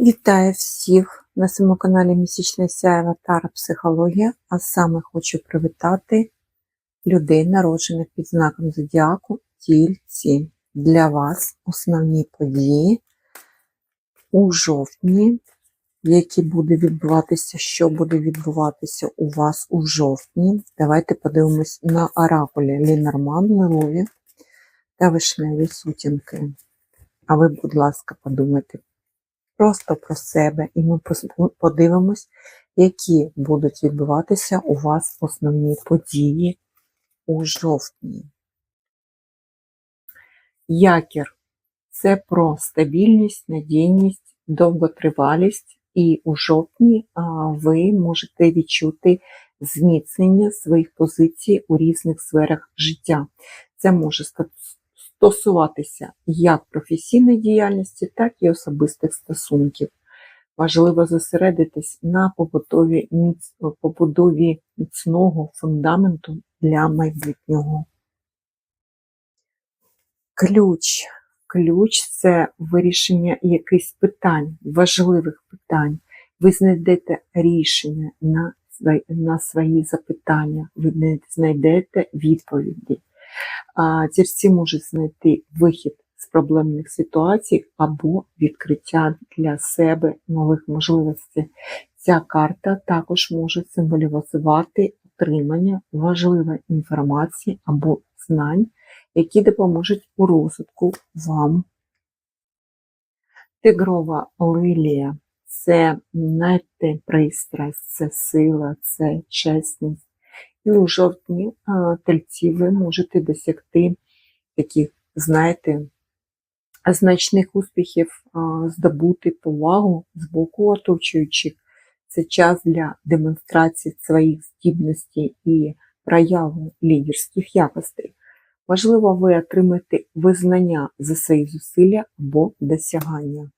Вітаю всіх на своєму каналі Місячне Сяєва Тара Психологія, а саме хочу привітати людей, народжених під знаком Зодіаку Тільці. Для вас основні події у жовтні, які буде відбуватися, що буде відбуватися у вас у жовтні. Давайте подивимось на оракулі Лінорман, Лилові та Вишневі сутінки. А ви, будь ласка, подумайте просто про себе, і ми подивимось, які будуть відбуватися у вас основні події у жовтні. Якір це про стабільність, надійність, довготривалість, і у жовтні ви можете відчути зміцнення своїх позицій у різних сферах життя. Це може стосуватися як професійної діяльності, так і особистих стосунків. Важливо зосередитись на побудові, міц... побудові міцного фундаменту для майбутнього. Ключ. Ключ це вирішення якихось питань, важливих питань. Ви знайдете рішення на свої запитання, ви знайдете відповіді. А, можуть знайти вихід з проблемних ситуацій або відкриття для себе нових можливостей. Ця карта також може символізувати отримання важливої інформації або знань, які допоможуть у розвитку вам. Тигрова лилія це знаєте, пристрасть, це сила, це чесність. І у жовтні тельці ви можете досягти таких, знаєте, значних успіхів, здобути повагу з боку оточуючих. Це час для демонстрації своїх здібностей і прояву лідерських якостей. Можливо, ви отримаєте визнання за свої зусилля або досягання.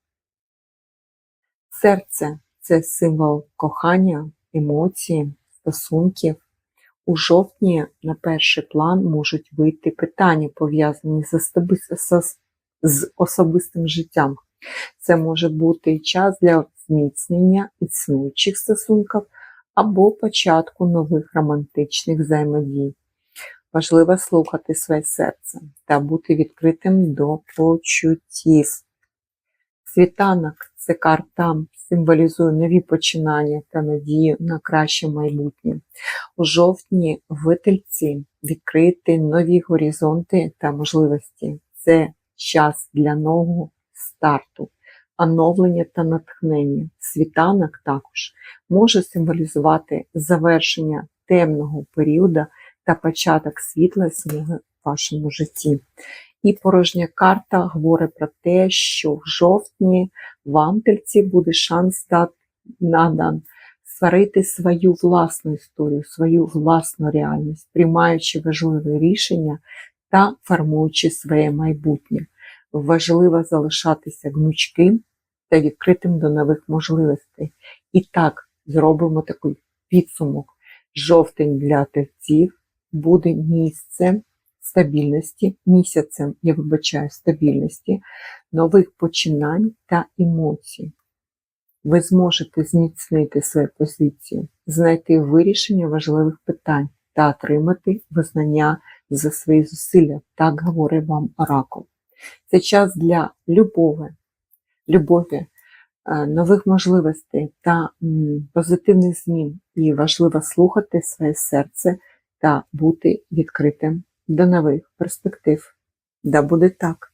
Серце це символ кохання, емоцій, стосунків. У жовтні на перший план можуть вийти питання, пов'язані з, особистим життям. Це може бути час для зміцнення існуючих стосунків або початку нових романтичних взаємодій. Важливо слухати своє серце та бути відкритим до почуттів. Світанок це карта символізує нові починання та надію на краще майбутнє. У жовтні в Тельці відкрити нові горизонти та можливості. Це час для нового старту, оновлення та натхнення. Світанок також може символізувати завершення темного періоду та початок світла в вашому житті. І порожня карта говорить про те, що в жовтні вам, тельці, буде шанс дати надан створити свою власну історію, свою власну реальність, приймаючи важливі рішення та формуючи своє майбутнє. Важливо залишатися гнучким та відкритим до нових можливостей. І так зробимо такий підсумок. Жовтень для тельців буде місцем стабільності, місяцем, я вибачаю, стабільності, нових починань та емоцій. Ви зможете зміцнити свої позиції, знайти вирішення важливих питань та отримати визнання за свої зусилля, так говорить вам оракул. Це час для любові, любові, е, нових можливостей та позитивних змін. І важливо слухати своє серце та бути відкритим до нових перспектив. Да буде так.